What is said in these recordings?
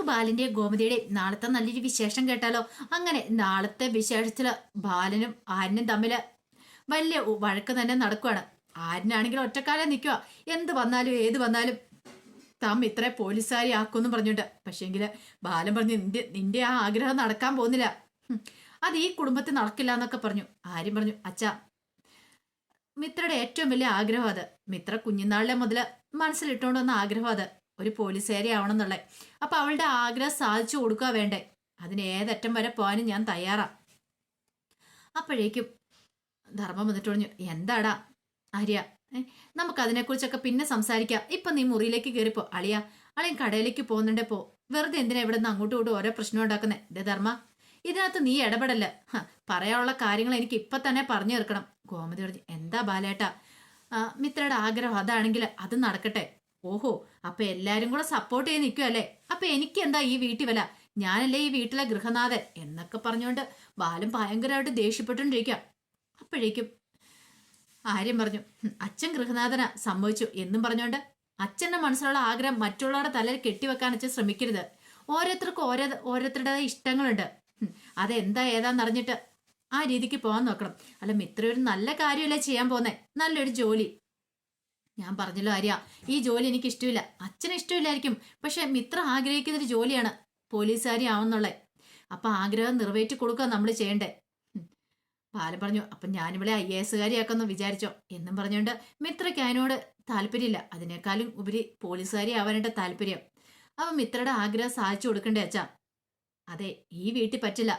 നമുക്ക് ബാലിന്റെ ഗോമതിയുടെ നാളത്തെ നല്ലൊരു വിശേഷം കേട്ടാലോ? അങ്ങനെ നാളത്തെ വിശേഷത്തിൽ ബാലനും ആര്യനും തമ്മിൽ വലിയ വഴക്ക് തന്നെ നടക്കുവാണ്. ആര്യനാണെങ്കിൽ ഒറ്റക്കാലം നിൽക്കുക എന്ത് വന്നാലും ഏത് വന്നാലും താം ഇത്ര പോലീസുകാരി ആക്കുമെന്ന് പറഞ്ഞിട്ട്. പക്ഷേങ്കിൽ ബാലൻ പറഞ്ഞു നിന്റെ നിന്റെ ആ ആഗ്രഹം നടക്കാൻ പോകുന്നില്ല. അത് ഈ കുടുംബത്തിൽ നടക്കില്ല എന്നൊക്കെ പറഞ്ഞു. ആര്യം പറഞ്ഞു അച്ഛാ മിത്രയുടെ ഏറ്റവും വലിയ ആഗ്രഹം അത്. മിത്ര കുഞ്ഞുനാളിലെ മുതൽ മനസ്സിലിട്ടുകൊണ്ടുവന്ന ആഗ്രഹം അത്. ഒരു പോലീസുകാരി ആവണം എന്നുള്ളത് അപ്പൊ അവളുടെ ആഗ്രഹം സാധിച്ചു കൊടുക്കുക വേണ്ടേ? അതിന് ഏതറ്റം വരെ പോകാനും ഞാൻ തയ്യാറാ. അപ്പോഴേക്കും ധർമ്മം വന്നിട്ട് പറഞ്ഞു എന്താടാ ആര്യ? നമുക്കതിനെക്കുറിച്ചൊക്കെ പിന്നെ സംസാരിക്കാം. ഇപ്പം നീ മുറിയിലേക്ക് കയറിപ്പോ അളിയ അളിയൻ കടയിലേക്ക് പോകുന്നുണ്ടേ പോ. വെറുതെ എന്തിനാ ഇവിടെ നിന്ന് അങ്ങോട്ടും ഇങ്ങോട്ടും ഓരോ പ്രശ്നം ഉണ്ടാക്കുന്നേ? ദേ ധർമ്മ ഇതിനകത്ത് നീ ഇടപെടല്ല? പറയാനുള്ള കാര്യങ്ങൾ എനിക്ക് ഇപ്പൊ തന്നെ പറഞ്ഞു തീർക്കണം. ഗോമതി പറഞ്ഞു എന്താ ബാലേട്ടാ? മിത്രയുടെ ആഗ്രഹം അതാണെങ്കിൽ അത് നടക്കട്ടെ. ഓഹോ അപ്പൊ എല്ലാരും കൂടെ സപ്പോർട്ട് ചെയ്ത് നിൽക്കുമല്ലേ അപ്പൊ എനിക്ക് എന്താ ഈ വീട്ടിൽ വില ഞാനല്ലേ ഈ വീട്ടിലെ ഗൃഹനാഥൻ എന്നൊക്കെ പറഞ്ഞുകൊണ്ട് ബാലൻ ഭയങ്കരമായിട്ട് ദേഷ്യപ്പെട്ടുകൊണ്ടിരിക്കുക അപ്പോഴേക്കും ആര്യം പറഞ്ഞു അച്ഛൻ ഗൃഹനാഥന സംഭവിച്ചു എന്നും പറഞ്ഞുകൊണ്ട് അച്ഛന്റെ മനസ്സിലുള്ള ആഗ്രഹം മറ്റുള്ളവരുടെ തലയിൽ കെട്ടിവെക്കാൻ അച്ഛൻ ശ്രമിക്കരുത്. ഓരോരുത്തർക്കും ഓരോ ഓരോരുത്തരുടേതായ ഇഷ്ടങ്ങളുണ്ട്. അതെന്താ ഏതാന്ന് അറിഞ്ഞിട്ട് ആ രീതിക്ക് പോകാൻ നോക്കണം. അല്ല മിത്ര ഒരു നല്ല കാര്യമല്ലേ ചെയ്യാൻ പോകുന്നേ നല്ലൊരു ജോലി. ഞാൻ പറഞ്ഞല്ലോ ആര്യ ഈ ജോലി എനിക്ക് ഇഷ്ടമില്ല. അച്ഛന് ഇഷ്ടമില്ലായിരിക്കും. പക്ഷെ മിത്ര ആഗ്രഹിക്കുന്നൊരു ജോലിയാണ്. പോലീസുകാരി ആവുന്നുള്ളത് അപ്പൊ ആഗ്രഹം നിറവേറ്റി കൊടുക്കുക നമ്മൾ ചെയ്യണ്ടേ. ബാലൻ പറഞ്ഞു അപ്പൊ ഞാനിവിടെ ഐ എ എസുകാരിയാക്കാന്ന് വിചാരിച്ചോ? എന്നും പറഞ്ഞുകൊണ്ട് മിത്രയ്ക്ക് അതിനോട് താല്പര്യമില്ല. അതിനേക്കാളും ഉപരി പോലീസുകാരി ആവാനായിട്ട് താല്പര്യം. അവൻ മിത്രയുടെ ആഗ്രഹം സാധിച്ചു കൊടുക്കണ്ടേ അച്ഛാ? അതെ ഈ വീട്ടിൽ പറ്റില്ല.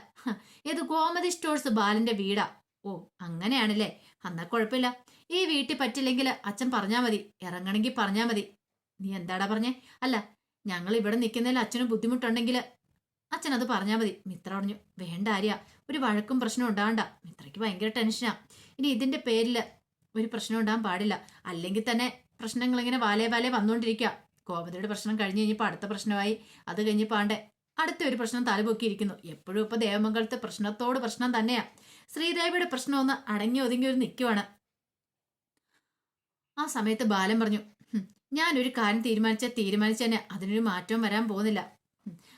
ഇത് ഗോമതി സ്റ്റോഴ്സ് ബാലന്റെ വീടാ. ഓ അങ്ങനെയാണല്ലേ? അന്നാ കുഴപ്പമില്ല. ഈ വീട്ടിൽ പറ്റില്ലെങ്കിൽ അച്ഛൻ പറഞ്ഞാൽ മതി ഇറങ്ങണമെങ്കിൽ പറഞ്ഞാൽ മതി. നീ എന്താടാ പറഞ്ഞേ? അല്ല ഞങ്ങൾ ഇവിടെ നിൽക്കുന്നതിൽ അച്ഛനും ബുദ്ധിമുട്ടുണ്ടെങ്കിൽ അച്ഛൻ അത് പറഞ്ഞാൽ മതി. മിത്ര പറഞ്ഞു വേണ്ട ആര്യ ഒരു വഴക്കും പ്രശ്നം ഉണ്ടാവണ്ട. മിത്രയ്ക്ക് ഭയങ്കര ടെൻഷനാ ഇനി ഇതിന്റെ പേരിൽ ഒരു പ്രശ്നം ഉണ്ടാകാൻ പാടില്ല. അല്ലെങ്കിൽ തന്നെ പ്രശ്നങ്ങൾ ഇങ്ങനെ വാലേ വാലേ വന്നുകൊണ്ടിരിക്കുക കോമതിയുടെ പ്രശ്നം കഴിഞ്ഞ് കഴിഞ്ഞപ്പോൾ അടുത്ത പ്രശ്നമായി. അത് കഴിഞ്ഞ് പാണ്ടെ അടുത്ത ഒരു പ്രശ്നം തലപൊക്കിയിരിക്കുന്നു എപ്പോഴും ഇപ്പൊ ദേവമംഗലത്തെ പ്രശ്നത്തോട് പ്രശ്നം തന്നെയാ. ശ്രീദേവിയുടെ പ്രശ്നം ഒന്ന് അടങ്ങി ഒതുങ്ങി ഒരു നിൽക്കുവാണ് ആ സമയത്ത് ബാലൻ പറഞ്ഞു "ഹും, ഞാനൊരു കാര്യം തീരുമാനിച്ച തീരുമാനിച്ച തന്നെ അതിനൊരു മാറ്റവും വരാൻ പോകുന്നില്ല.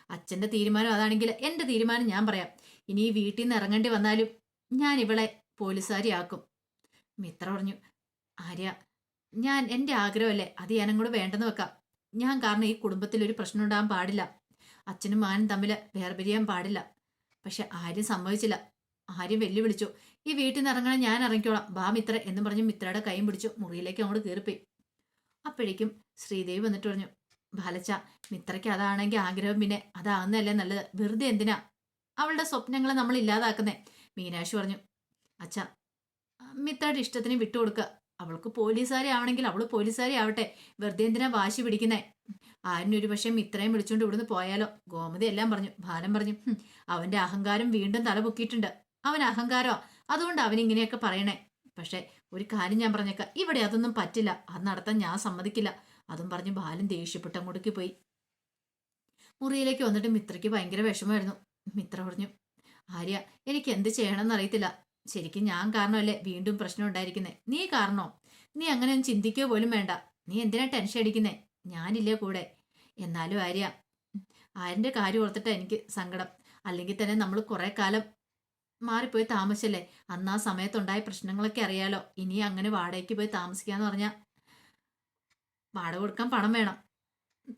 അച്ഛന്റെ തീരുമാനം അതാണെങ്കിൽ എന്റെ തീരുമാനം ഞാൻ പറയാം. ഇനി ഈ വീട്ടിൽ നിന്ന് ഇറങ്ങേണ്ടി വന്നാലും ഞാൻ ഇവളെ പോലീസുകാരിയാക്കും മിത്ര പറഞ്ഞു ആര്യ ഞാൻ എന്റെ ആഗ്രഹമല്ലേ അത് ഞാനും കൂടെ വേണ്ടെന്ന് വെക്കാം. ഞാൻ കാരണം ഈ കുടുംബത്തിൽ ഒരു പ്രശ്നം ഉണ്ടാകാൻ പാടില്ല. അച്ഛനും മാനും തമ്മിൽ വേർപിരിയാൻ പാടില്ല. പക്ഷെ ആരും സമ്മതിച്ചില്ല. ആര്യം വെല്ലുവിളിച്ചു. ഈ വീട്ടിൽ നിന്ന് ഇറങ്ങണം ഞാൻ ഇറങ്ങിക്കോളാം ബാ മിത്ര എന്ന് പറഞ്ഞ് മിത്രയുടെ കൈയും പിടിച്ചു മുറിയിലേക്ക് അങ്ങോട്ട് കയറിപ്പോയി. അപ്പോഴേക്കും ശ്രീദേവി വന്നിട്ട് പറഞ്ഞു ബാലച്ച മിത്രയ്ക്ക് അതാണെങ്കിൽ ആഗ്രഹം പിന്നെ അതാകുന്നതല്ലേ നല്ലത്. വെറുതെ എന്തിനാ? അവളുടെ സ്വപ്നങ്ങളെ നമ്മൾ ഇല്ലാതാക്കുന്നേ. മീനാക്ഷി പറഞ്ഞു അച്ഛ മിത്രയുടെ ഇഷ്ടത്തിന് വിട്ടുകൊടുക്കുക. അവൾക്ക് പോലീസുകാരി ആവണമെങ്കിൽ അവൾ പോലീസുകാരി ആവട്ടെ. വെറുതെ എന്തിനാ വാശി പിടിക്കുന്നേ? ആരിനൊരു പക്ഷേ മിത്രയും വിളിച്ചുകൊണ്ട് ഇവിടുന്ന് പോയാലോ? ഗോമതി എല്ലാം പറഞ്ഞു. ഭാരം പറഞ്ഞു അവന്റെ അഹങ്കാരം വീണ്ടും തല തലപൊക്കിയിട്ടുണ്ട്. അവൻ അഹങ്കാരോ അതുകൊണ്ട് അവൻ ഇങ്ങനെയൊക്കെ പറയണേ. പക്ഷെ ഒരു കാര്യം ഞാൻ പറഞ്ഞേക്കാം. ഇവിടെ അതൊന്നും പറ്റില്ല. അത് നടത്താൻ ഞാൻ സമ്മതിക്കില്ല. അതും പറഞ്ഞ് ബാലൻ ദേഷ്യപ്പെട്ട അങ്ങോട്ടേക്ക് പോയി. മുറിയിലേക്ക് വന്നിട്ട് മിത്രയ്ക്ക് ഭയങ്കര വിഷമമായിരുന്നു. മിത്ര പറഞ്ഞു ആര്യ എനിക്ക് എന്ത് ചെയ്യണമെന്ന് അറിയത്തില്ല. ശരിക്കും ഞാൻ കാരണമല്ലേ വീണ്ടും പ്രശ്നം ഉണ്ടായിരിക്കുന്നേ? നീ കാരണോ? നീ അങ്ങനെ ഒന്നും ചിന്തിക്കുക പോലും വേണ്ട. നീ എന്തിനാ ടെൻഷൻ അടിക്കുന്നേ? ഞാനില്ലേ കൂടെ? എന്നാലും ആര്യ ആര്യന്റെ കാര്യം ഓർത്തിട്ടാ എനിക്ക് സങ്കടം. അല്ലെങ്കിൽ തന്നെ നമ്മൾ കുറെ കാലം മാറിപ്പോയി താമസിച്ചല്ലേ? അന്ന് ആ സമയത്തുണ്ടായ പ്രശ്നങ്ങളൊക്കെ അറിയാലോ. ഇനി അങ്ങനെ വാടകയ്ക്ക് പോയി താമസിക്കാന്ന് പറഞ്ഞാൽ വാടക കൊടുക്കാൻ പണം വേണം.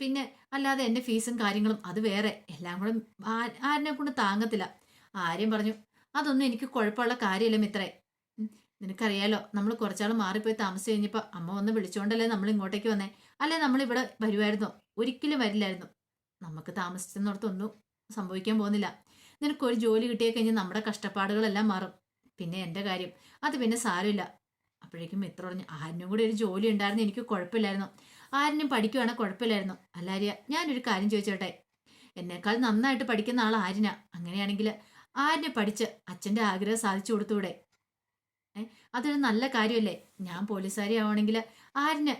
പിന്നെ അല്ലാതെ എന്റെ ഫീസും കാര്യങ്ങളും അത് വേറെ. എല്ലാം കൂടെ ആരിനെ കൊണ്ട് താങ്ങത്തില്ല. ആര്യം പറഞ്ഞു അതൊന്നും എനിക്ക് കുഴപ്പമുള്ള കാര്യമില്ല മിത്രേ. നിനക്കറിയാലോ നമ്മൾ കുറച്ചാൾ മാറിപ്പോയി താമസിച്ച് കഴിഞ്ഞപ്പോൾ അമ്മ വന്ന് വിളിച്ചുകൊണ്ടല്ലേ നമ്മൾ ഇങ്ങോട്ടേക്ക് വന്നേ. അല്ലേ നമ്മൾ ഇവിടെ വരുമായിരുന്നോ ഒരിക്കലും വരില്ലായിരുന്നു. നമുക്ക് താമസിച്ചെന്നോടത്തൊന്നും സംഭവിക്കാൻ പോകുന്നില്ല. നിനക്കൊരു ജോലി കിട്ടിയ കഴിഞ്ഞാൽ നമ്മുടെ കഷ്ടപ്പാടുകളെല്ലാം മാറും. പിന്നെ എന്റെ കാര്യം. അത് പിന്നെ സാരമില്ല. അപ്പോഴേക്കും മിത്ര പറഞ്ഞു ആരിനും കൂടി ഒരു ജോലി ഉണ്ടായിരുന്നു. എനിക്ക് കുഴപ്പമില്ലായിരുന്നു. ആരിനും പഠിക്കുവാണെങ്കിൽ കുഴപ്പമില്ലായിരുന്നു. അല്ലാരിയ ഞാനൊരു കാര്യം ചോദിച്ചോട്ടെ? എന്നേക്കാൾ നന്നായിട്ട് പഠിക്കുന്ന ആൾ ആരിന അങ്ങനെയാണെങ്കിൽ ആരിനെ പഠിച്ച് അച്ഛന്റെ ആഗ്രഹം സാധിച്ചു കൊടുത്തൂടെ? അതൊരു നല്ല കാര്യമല്ലേ? ഞാൻ പോലീസുകാരി ആവണമെങ്കിൽ ആരിന്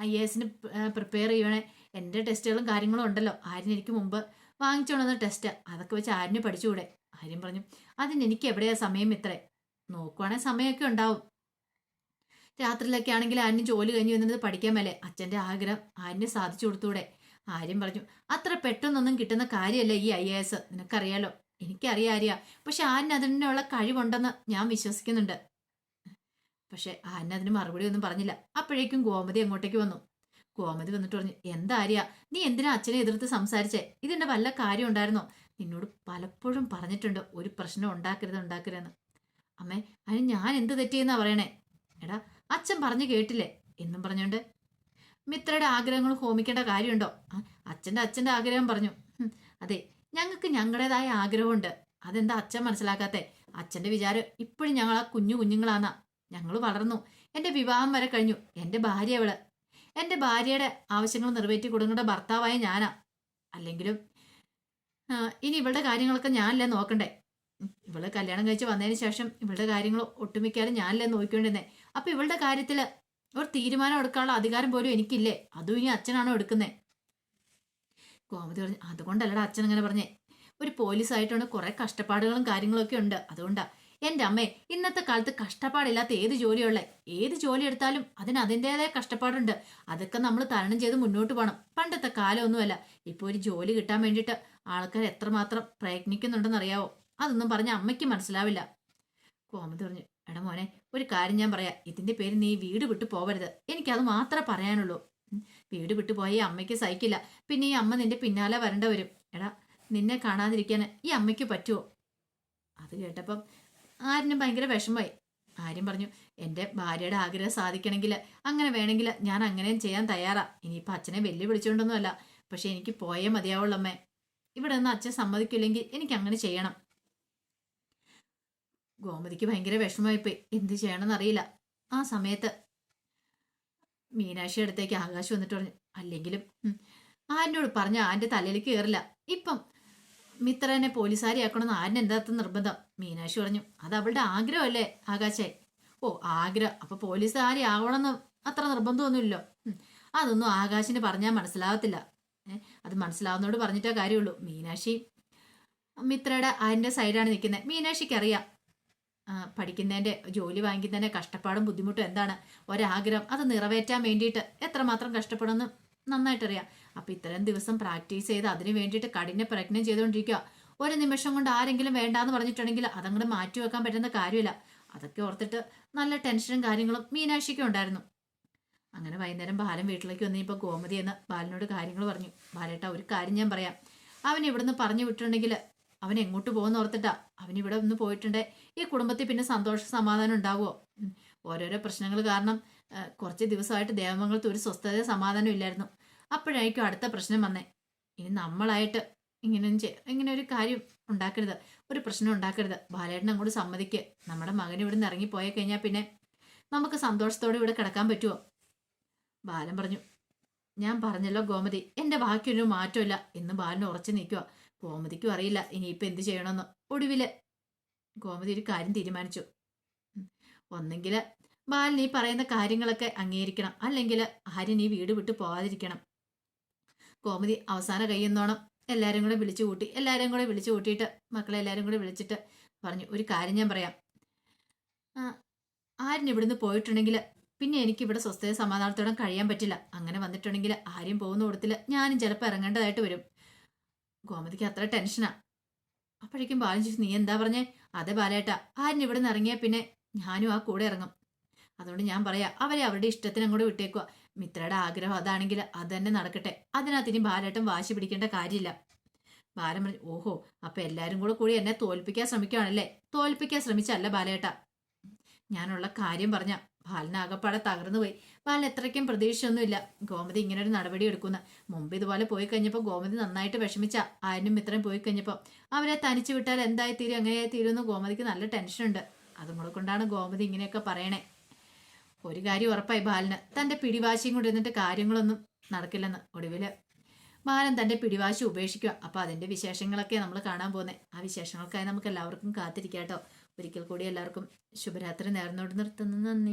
ഐ എ എസിന് പ്രിപ്പയർ ചെയ്യണേ എന്റെ ടെസ്റ്റുകളും കാര്യങ്ങളും ഉണ്ടല്ലോ. ആരിന് മുമ്പ് വാങ്ങിച്ചോണ്ടുവന്ന ടെസ്റ്റ് അതൊക്കെ വെച്ച് ആര്യന് പഠിച്ചുകൂടെ ആര്യം പറഞ്ഞു അതിന് എനിക്ക് എവിടെയാ സമയം ഇത്രേ? നോക്കുവാണെങ്കിൽ സമയമൊക്കെ ഉണ്ടാവും. രാത്രിയിലൊക്കെ ആണെങ്കിൽ ആരിന് ജോലി കഴിഞ്ഞ് വന്നത് പഠിക്കാൻ മേലെ. അച്ഛന്റെ ആഗ്രഹം ആരിന് സാധിച്ചു കൊടുത്തൂടെ? ആര്യം പറഞ്ഞു അത്ര പെട്ടെന്നൊന്നും കിട്ടുന്ന കാര്യമല്ല ഈ ഐ എ എസ്. നിനക്കറിയാലോ? എനിക്കറിയാം ആര്യ. പക്ഷെ ആരിന് അതിനുള്ള കഴിവുണ്ടെന്ന് ഞാൻ വിശ്വസിക്കുന്നുണ്ട്. പക്ഷെ ആരിന് അതിന് മറുപടി ഒന്നും പറഞ്ഞില്ല. അപ്പോഴേക്കും ഗോമതി അങ്ങോട്ടേക്ക് വന്നു. ഗോമതി വന്നിട്ട് പറഞ്ഞു എന്താ ആര്യ? നീ എന്തിനാ അച്ഛനെ എതിർത്ത് സംസാരിച്ചേ? ഇതിന്റെ വല്ല കാര്യം ഉണ്ടായിരുന്നോ? നിന്നോട് പലപ്പോഴും പറഞ്ഞിട്ടുണ്ട് ഒരു പ്രശ്നം ഉണ്ടാക്കരുത് ഉണ്ടാക്കരുതെന്ന്. അമ്മേ അതിന് ഞാൻ എന്ത് തെറ്റിയെന്നാ പറയണേ? എടാ അച്ഛൻ പറഞ്ഞു കേട്ടില്ലേ? എന്നും പറഞ്ഞോണ്ട്? മിത്രയുടെ ആഗ്രഹങ്ങൾ ഹോമിക്കേണ്ട കാര്യമുണ്ടോ? അച്ഛന്റെ അച്ഛന്റെ ആഗ്രഹം പറഞ്ഞു. അതെ ഞങ്ങൾക്ക് ഞങ്ങളുടേതായ ആഗ്രഹമുണ്ട്. അതെന്താ അച്ഛൻ മനസ്സിലാക്കാത്തെ? അച്ഛന്റെ വിചാരം ഇപ്പോഴും ഞങ്ങൾ ആ കുഞ്ഞു കുഞ്ഞുങ്ങളാന്നാ. ഞങ്ങൾ വളർന്നു. എന്റെ വിവാഹം വരെ കഴിഞ്ഞു. എന്റെ ഭാര്യ അവൾ. എന്റെ ഭാര്യയുടെ ആവശ്യങ്ങൾ നിറവേറ്റി കൊടുക്കേണ്ട ഭർത്താവായ ഞാനാ. അല്ലെങ്കിലും ഇനി ഇവളുടെ കാര്യങ്ങളൊക്കെ ഞാനല്ലേ നോക്കണ്ടേ? ഇവൾ കല്യാണം കഴിച്ച് വന്നതിന് ശേഷം ഇവളുടെ കാര്യങ്ങൾ ഒട്ടുമിക്കാലും ഞാനല്ലേ നോക്കിക്കൊണ്ടിരുന്നേ? അപ്പൊ ഇവളുടെ കാര്യത്തിൽ ഒരു തീരുമാനം എടുക്കാനുള്ള അധികാരം പോലും എനിക്കില്ലേ? അതും ഇനി അച്ഛനാണോ എടുക്കുന്നേ? ഗോമതി പറഞ്ഞു അതുകൊണ്ടല്ലടാ അച്ഛൻ അങ്ങനെ പറഞ്ഞേ. ഒരു പോലീസായിട്ടുണ്ട് കുറെ കഷ്ടപ്പാടുകളും കാര്യങ്ങളൊക്കെ ഉണ്ട്. അതുകൊണ്ടാ എന്റെ അമ്മേ ഇന്നത്തെ കാലത്ത് കഷ്ടപ്പാടില്ലാത്ത ഏത് ജോലിയുള്ള ഏത് ജോലി എടുത്താലും അതിന് അതിന്റെതായ കഷ്ടപ്പാടുണ്ട്. അതൊക്കെ നമ്മൾ തരണം ചെയ്ത് മുന്നോട്ട് പോകണം പണ്ടത്തെ കാലമൊന്നുമല്ല. ഇപ്പോൾ ഒരു ജോലി കിട്ടാൻ വേണ്ടിയിട്ട് ആൾക്കാർ എത്രമാത്രം പ്രയത്നിക്കുന്നുണ്ടെന്നറിയാവോ? അതൊന്നും പറഞ്ഞ അമ്മയ്ക്ക് മനസ്സിലാവില്ല. കോമതി പറഞ്ഞു എടാ മോനെ ഒരു കാര്യം ഞാൻ പറയാം. ഇതിന്റെ പേര് നീ വീട് വിട്ടു പോവരുത്. എനിക്കത് മാത്രമേ പറയാനുള്ളൂ. വീട് വിട്ടു പോയ അമ്മയ്ക്ക് സഹിക്കില്ല. പിന്നെ ഈ അമ്മ നിന്റെ പിന്നാലെ വരേണ്ട വരും. എടാ നിന്നെ കാണാതിരിക്കാൻ ഈ അമ്മയ്ക്ക് പറ്റുമോ അത് കേട്ടപ്പം ആരിനും ഭയങ്കര വിഷമമായി. ആര്യം പറഞ്ഞു എന്റെ ഭാര്യയുടെ ആഗ്രഹം സാധിക്കണമെങ്കിൽ അങ്ങനെ വേണമെങ്കിൽ ഞാൻ അങ്ങനെയും ചെയ്യാൻ തയ്യാറാ. ഇനിയിപ്പോൾ അച്ഛനെ വെല്ലുവിളിച്ചുകൊണ്ടൊന്നുമല്ല. പക്ഷെ എനിക്ക് പോയേ മതിയാവുള്ളൂ അമ്മേ. ഇവിടെ നിന്ന് അച്ഛൻ സമ്മതിക്കില്ലെങ്കിൽ എനിക്ക് അങ്ങനെ ചെയ്യണം. ഗോമതിക്ക് ഭയങ്കര വിഷമമായിപ്പോയി. എന്ത് ചെയ്യണമെന്ന് അറിയില്ല. ആ സമയത്ത് മീനാക്ഷി അടുത്തേക്ക് ആകാശം വന്നിട്ട് പറഞ്ഞു അല്ലെങ്കിലും ആരിനോട് പറഞ്ഞ ആന്റെ തലയിലേക്ക് കയറില്ല. ഇപ്പം മിത്രനെ പോലീസുകാരിയാക്കണമെന്ന് ആരിന് എന്താത്ത നിർബന്ധം? മീനാക്ഷി പറഞ്ഞു അത് അവളുടെ ആഗ്രഹമല്ലേ ആകാശേ. ഓ ആഗ്രഹം. അപ്പൊ പോലീസുകാരി ആവണമെന്ന് അത്ര നിർബന്ധമൊന്നുമില്ലോ അതൊന്നും ആകാശിന് പറഞ്ഞാൽ മനസ്സിലാവത്തില്ല. അത് മനസ്സിലാവുന്നോട് പറഞ്ഞിട്ടേ കാര്യമുള്ളൂ. മീനാക്ഷി മിത്രയുടെ അതിന്റെ സൈഡാണ് നിൽക്കുന്നത്. മീനാക്ഷിക്ക് അറിയാം പഠിക്കുന്നതിന്റെ ജോലി വാങ്ങിക്കുന്നതിന്റെ കഷ്ടപ്പാടും ബുദ്ധിമുട്ടും എന്താണ്? ഒരാഗ്രഹം അത് നിറവേറ്റാൻ വേണ്ടിയിട്ട് എത്രമാത്രം കഷ്ടപ്പെടുമെന്ന് നന്നായിട്ടറിയാം. അപ്പൊ ഇത്രയും ദിവസം പ്രാക്ടീസ് ചെയ്ത് അതിന് വേണ്ടിയിട്ട് കഠിന പ്രയത്നം ചെയ്തുകൊണ്ടിരിക്കുക. ഒരു നിമിഷം കൊണ്ട് ആരെങ്കിലും വേണ്ടാന്ന് പറഞ്ഞിട്ടുണ്ടെങ്കിൽ അതങ്ങോട്ട് മാറ്റി വെക്കാൻ പറ്റുന്ന കാര്യമില്ല. അതൊക്കെ ഓർത്തിട്ട് നല്ല ടെൻഷനും കാര്യങ്ങളും മീനാക്ഷിക്കും ഉണ്ടായിരുന്നു. അങ്ങനെ വൈകുന്നേരം ബാലൻ വീട്ടിലേക്ക് വന്നിപ്പോൾ ഗോമതി എന്ന് ബാലനോട് കാര്യങ്ങൾ പറഞ്ഞു. ബാലേട്ട ഒരു കാര്യം ഞാൻ പറയാം. അവൻ ഇവിടുന്ന് പറഞ്ഞു വിട്ടിട്ടുണ്ടെങ്കിൽ അവൻ എങ്ങോട്ട് പോകുന്ന ഓർത്തിട്ടാ അവൻ ഇവിടെ ഒന്ന് പോയിട്ടുണ്ടേ. ഈ കുടുംബത്തിൽ പിന്നെ സന്തോഷ സമാധാനം ഉണ്ടാവുമോ. ഓരോരോ പ്രശ്നങ്ങൾ കാരണം കുറച്ച് ദിവസമായിട്ട് ദേവമംഗലത്ത് ഒരു സ്വസ്ഥത സമാധാനം ഇല്ലായിരുന്നു. അപ്പോഴായിരിക്കും അടുത്ത പ്രശ്നം വന്നേ. ഇനി നമ്മളായിട്ട് ഇങ്ങനെ ഇങ്ങനെ ഒരു കാര്യം ഉണ്ടാക്കരുത്. ഒരു പ്രശ്നം ഉണ്ടാക്കരുത്. ബാലേട്ടൻ അങ്ങോട്ട് സമ്മതിക്ക്. നമ്മുടെ മകൻ ഇവിടെ നിന്ന് ഇറങ്ങിപ്പോയി കഴിഞ്ഞാൽ പിന്നെ നമുക്ക് സന്തോഷത്തോടെ ഇവിടെ കിടക്കാൻ പറ്റുമോ ബാലൻ പറഞ്ഞു ഞാൻ പറഞ്ഞല്ലോ ഗോമതി എന്റെ ബാക്കിയൊരു മാറ്റമില്ല എന്ന് ബാലൻ ഉറച്ചു നിൽക്കുക. ഗോമതിക്കും അറിയില്ല ഇനിയിപ്പോൾ എന്ത് ചെയ്യണമെന്ന്. ഒടുവിൽ ഗോമതി ഒരു കാര്യം തീരുമാനിച്ചു. ഒന്നെങ്കിൽ ബാലൻ പറയുന്ന കാര്യങ്ങളൊക്കെ അംഗീകരിക്കണം. അല്ലെങ്കിൽ ആര്യൻ ഈ വീട് വിട്ട് പോകാതിരിക്കണം കോമതി അവസാന കൈയെന്നോണം എല്ലാവരും കൂടെ വിളിച്ചു കൂട്ടി എല്ലാവരും കൂടെ വിളിച്ചു കൂട്ടിയിട്ട് മക്കളെ എല്ലാവരും കൂടെ വിളിച്ചിട്ട് പറഞ്ഞു ഒരു കാര്യം ഞാൻ പറയാം. ആരും ഇവിടുന്ന് പോയിട്ടുണ്ടെങ്കിൽ പിന്നെ എനിക്ക് ഇവിടെ സ്വസ്ഥത സമാധാനത്തോടെ കഴിയാൻ പറ്റില്ല. അങ്ങനെ വന്നിട്ടുണ്ടെങ്കിൽ ആരും പോകുന്ന കൂടത്തിൽ ഞാനും ചിലപ്പോൾ ഇറങ്ങേണ്ടതായിട്ട് വരും. ഗോമതിക്ക് അത്ര ടെൻഷനാ. അപ്പോഴേക്കും ബാലൻ ചോദിച്ചു നീ എന്താ പറഞ്ഞേ? അതെ ബാലേട്ടാ. ആര്യൻ ഇവിടുന്ന് ഇറങ്ങിയാൽ പിന്നെ ഞാനും ആ കൂടെ ഇറങ്ങും. അതുകൊണ്ട് ഞാൻ പറയാ അവരെ അവരുടെ ഇഷ്ടത്തിന് അങ്ങോട്ട് വിട്ടേക്കുക മിത്രയുടെ ആഗ്രഹം അതാണെങ്കിൽ അത് തന്നെ നടക്കട്ടെ. അതിനകത്ത് ഇനി ബാലേട്ടൻ വാശി പിടിക്കേണ്ട കാര്യമില്ല. ബാലൻ പറഞ്ഞു ഓഹോ അപ്പൊ എല്ലാരും കൂടെ കൂടി എന്നെ തോൽപ്പിക്കാൻ ശ്രമിക്കുകയാണല്ലേ തോൽപ്പിക്കാൻ ശ്രമിച്ചല്ല ബാലേട്ട. ഞാനുള്ള കാര്യം പറഞ്ഞ ബാലനാകപ്പാടെ തകർന്നു പോയി. ബാലൻ എത്രയ്ക്കും പ്രതീക്ഷയൊന്നുമില്ല. ഗോമതി ഇങ്ങനെ ഒരു നടപടി എടുക്കുന്ന. മുമ്പ് ഇതുപോലെ പോയി കഴിഞ്ഞപ്പോൾ ഗോമതി നന്നായിട്ട് വിഷമിച്ച ആരും മിത്രം പോയി കഴിഞ്ഞപ്പോൾ അവരെ തനിച്ചു വിട്ടാൽ എന്തായി തീരും എങ്ങനെയായി തീരുമെന്ന് ഗോമതിക്ക് നല്ല ടെൻഷനുണ്ട് അതും കൂടെ കൊണ്ടാണ് ഗോമതി ഇങ്ങനെയൊക്കെ പറയണേ. ഒരു കാര്യം ഉറപ്പായി ബാലന് തന്റെ പിടിവാശിയും കൊണ്ട് ഇരുന്നിട്ട് കാര്യങ്ങളൊന്നും നടക്കില്ലെന്ന് ഒടുവിൽ ബാലൻ തന്റെ പിടിവാശി ഉപേക്ഷിക്കുക. അപ്പൊ അതിന്റെ വിശേഷങ്ങളൊക്കെ നമ്മൾ കാണാൻ പോകുന്നത് ആ വിശേഷങ്ങൾക്കായി നമുക്ക് എല്ലാവർക്കും കാത്തിരിക്കാം കേട്ടോ ഒരിക്കൽ കൂടി എല്ലാവർക്കും ശുഭരാത്രി നേർന്നോട് നിർത്തുന്നു. നന്ദി.